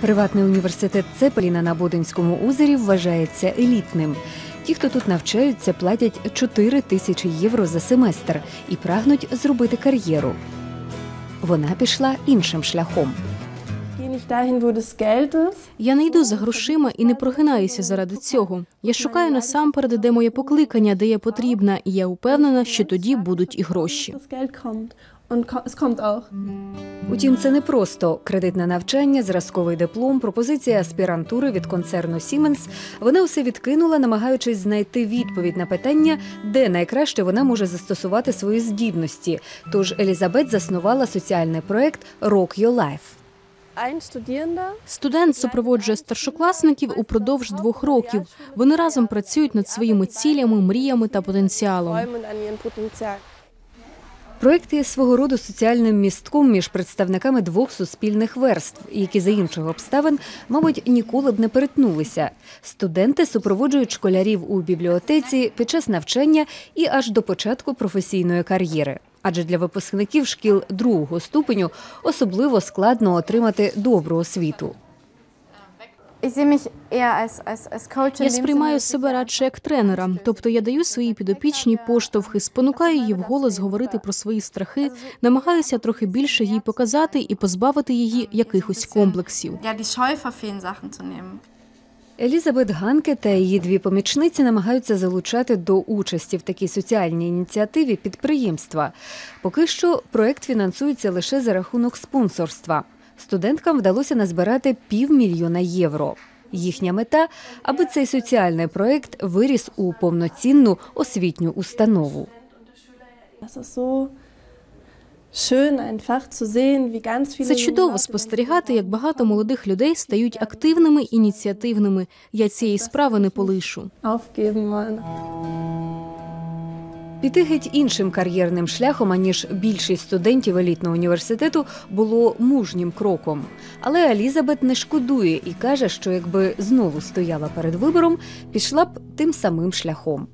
Приватний університет Цепеліна на Бодинському озері вважається елітним. Ті, хто тут навчаються, платять 4 тисячі євро за семестр і прагнуть зробити кар'єру. Вона пішла іншим шляхом. Я не йду за грошима і не прогинаюся заради цього. Я шукаю насамперед, де моє покликання, де я потрібна, і я упевнена, що тоді будуть і гроші. Утім, це не просто кредитне навчання, зразковий диплом, пропозиція аспірантури від концерну Siemens. Вона усе відкинула, намагаючись знайти відповідь на питання, де найкраще вона може застосувати свої здібності. Тож Елізабет заснувала соціальний проект Rock Your Life. Студент супроводжує старшокласників упродовж двох років. Вони разом працюють над своїми цілями, мріями та потенціалом. Проект є свого роду соціальним містком між представниками двох суспільних верств, які за інших обставин, мабуть, ніколи б не перетнулися. Студенти супроводжують школярів у бібліотеці під час навчання і аж до початку професійної кар'єри. Адже для випускників шкіл другого ступеню особливо складно отримати добру освіту. Я сприймаю себе радше як тренера, тобто я даю своїй підопічній поштовхи, спонукаю її вголос говорити про свої страхи, намагаюся трохи більше їй показати і позбавити її якихось комплексів. Елізабет Ганке та її дві помічниці намагаються залучати до участі в такій соціальній ініціативі підприємства. Поки що проект фінансується лише за рахунок спонсорства. Студенткам вдалося назбирати півмільйона євро. Їхня мета, аби цей соціальний проект виріс у повноцінну освітню установу. Це чудово спостерігати, як багато молодих людей стають активними, ініціативними. Я цієї справи не полишу. Піти геть іншим кар'єрним шляхом, аніж більшість студентів елітного університету, було мужнім кроком. Але Елізабет не шкодує і каже, що якби знову стояла перед вибором, пішла б тим самим шляхом.